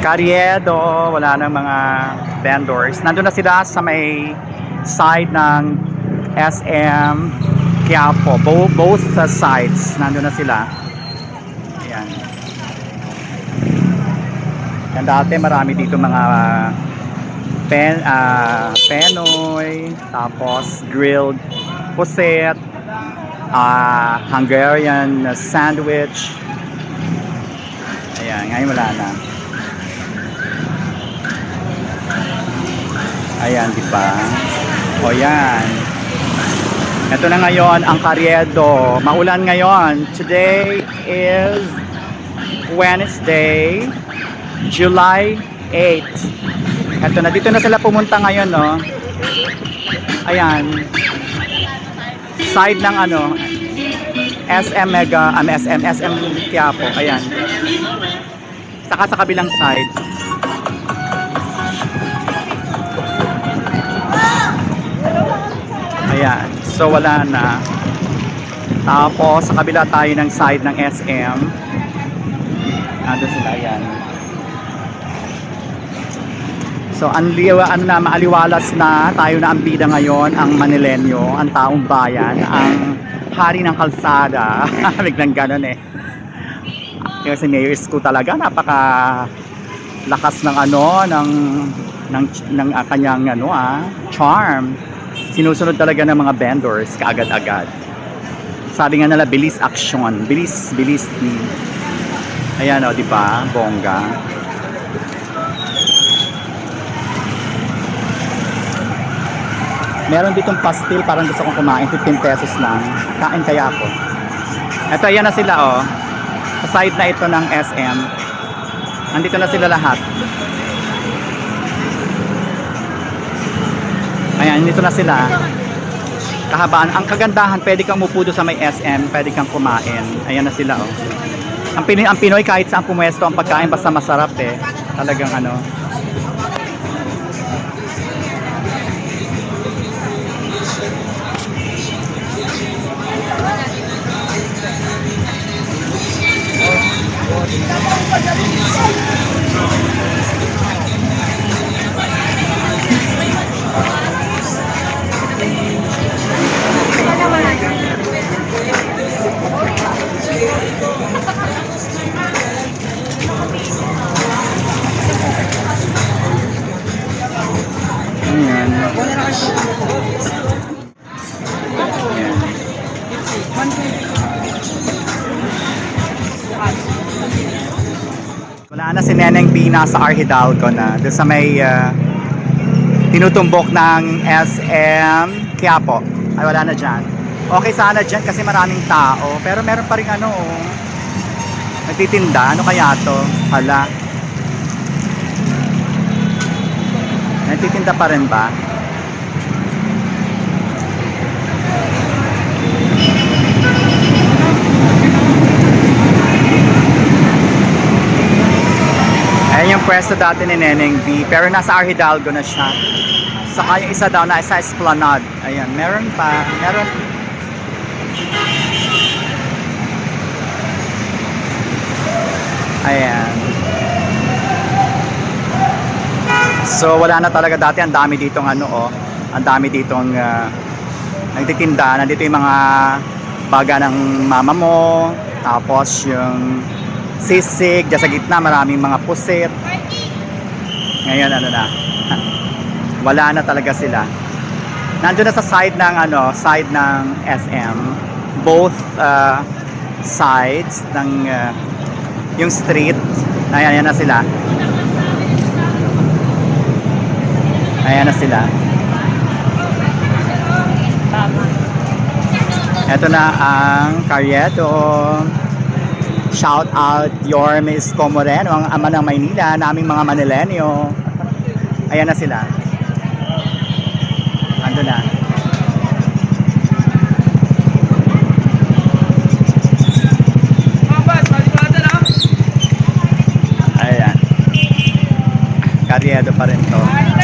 Carriedo, wala nang mga vendors. Nandun na sila sa may side ng SM Quiapo. Bo- both uh, sides, nandun na sila. Ayan. Yan dati marami dito mga pen, ah, penoy, tapos grilled puset, ah, Hungarian sandwich. Ayan, ngayon wala na. Ayan, di ba? O yan. Ito na ngayon ang Carriedo. Maulan ngayon. Today is Wednesday, July 8. Ito na, dito na sila pumunta ngayon, no? Ayan. Side ng ano, SM Mega, um, SM, SM Quiapo. Ayan. Saka sa kabilang side. Ayan. So wala na. Tapos sa kabila tayo ng side ng SM. Nandun sila yan. So ang liwa, ano na, maaliwalas na tayo na ang bida ngayon, ang Manilenyo, ang taong bayan, ang hari ng kalsada. Biglang ganun eh. Kasi Mayor Isko talaga, napaka lakas ng ano, ng ng, ng ah, kanyang ano ah, charm. Sinusunod talaga ng mga vendors kaagad-agad. Sabi nga nila, bilis action, bilis, bilis. Ayan o, di ba? Bongga. Meron ditong pastil, parang gusto kong kumain, 15 pesos lang. Kain kaya ako. Ito, ayan na sila oh. Sa side na ito ng SM. Andito na sila lahat. Ayan, dito na sila. Kahabaan. Ang kagandahan, pwede kang umupo doon sa may SM, pwede kang kumain. Ayan na sila oh. Ang Pinoy, ang Pinoy kahit saan pumuesto ang pagkain basta masarap eh. Talagang ano. Wala na si Neneng B nasa Arhidalgo na. Doon sa may ah, tinutumbok ng SM Quiapo. Ay wala na dyan. Okay sana dyan kasi maraming tao. Pero meron pa rin ano oh. Nagtitinda. Ano kaya to? Hala. Nagtitinda pa rin ba? Pwesto dati ni Neneng B. Pero nasa Arhidalgo na siya. Saka yung isa daw na sa Esplanade. Ayan, meron pa. Meron. Ayan. So wala na talaga dati. Ang dami ditong ano oh. Ang dami ditong uh, nagtitinda. Nandito yung mga baga ng mama mo. Tapos yung sisig. Diyan sa gitna maraming mga pusit. Ngayon ano na. Wala na talaga sila. Nandun na sa side ng ano, side ng SM. Both uh, sides ng uh, yung street. Ayan, ayan na sila. Ayan na sila. Ito na ang Carriedo. Shout out your Miss Comoreno, ang ama ng Maynila, naming mga Manilenyo. Ayan na sila. Ando na. Ayan. Carriedo pa rin to.